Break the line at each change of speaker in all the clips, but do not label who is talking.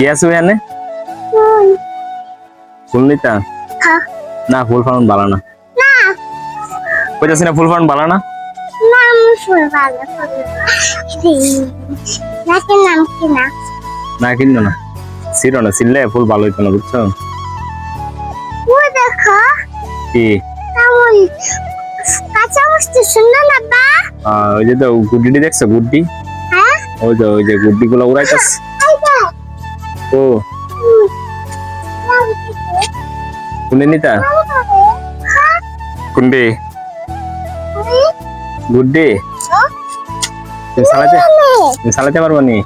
কি আছে ওখানে? ফুল নিতা
হ্যাঁ।
না ফুল ফাউন ভালো না। কইতাছি না ফুল ফাউন ভালো না
না?
না কিনো না। ছিল না ছিললে ফুল ভালো হইতো না বুঝছ?
দেখো।
কি?
কাঁচা মস্তি সুন্দর না বা?
ওই যে তো গুড্ডি দেখছ গুড্ডি?
হ্যাঁ।
ওই যে ওই যে গুড্ডি গুলো
যে
ও কোনদিন নিতা কোনদি গুড্ডি তুমি চালাতে তুমি চালাতে পারবো নি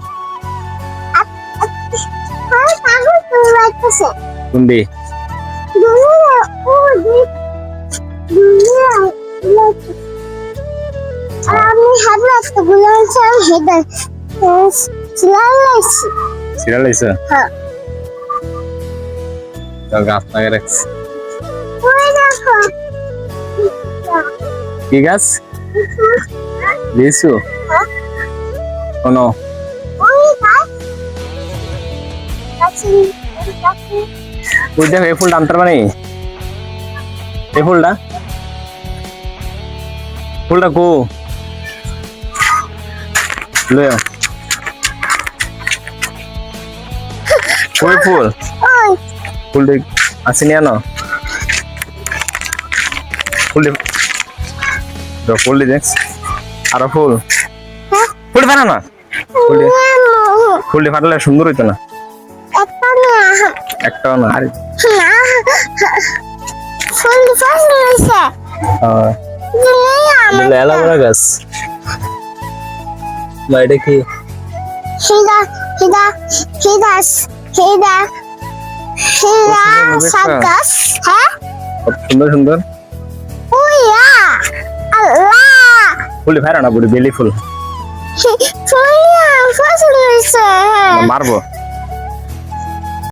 কোনদি
আমি হাবলে একটা গুলো হেদার সিলাইছি
Serial লাইছো
হ্যাঁ।
তো গাছ লাগে রাখছি। কি গাছ? লিসু কোনো?
ওই
দেখো এই ফুলটা আনতে পারি এই ফুলটা? ফুলটা কো? লয় কই ফুল?
ওই।
ফুল দেখ আসেনি আনো ফুল দেখ। তো ফুল দেখ। আরও ফুল।
হ্যাঁ?
ফুল ফাটা না? ফুল দে।
মামু
ফুল দিয়ে ফাটালে সুন্দর হইতো না।
একটা
একটাও না। আরে। গাছ। কি?
হিদা হিদা সার্কাস হ্যাঁ?
সুন্দর সুন্দর।
উইয়া আল্লাহ!
ফুল ফাটা না বুড়ি বেলি ফুল।
ফুলিয়া ফাস নিছে
মারবো।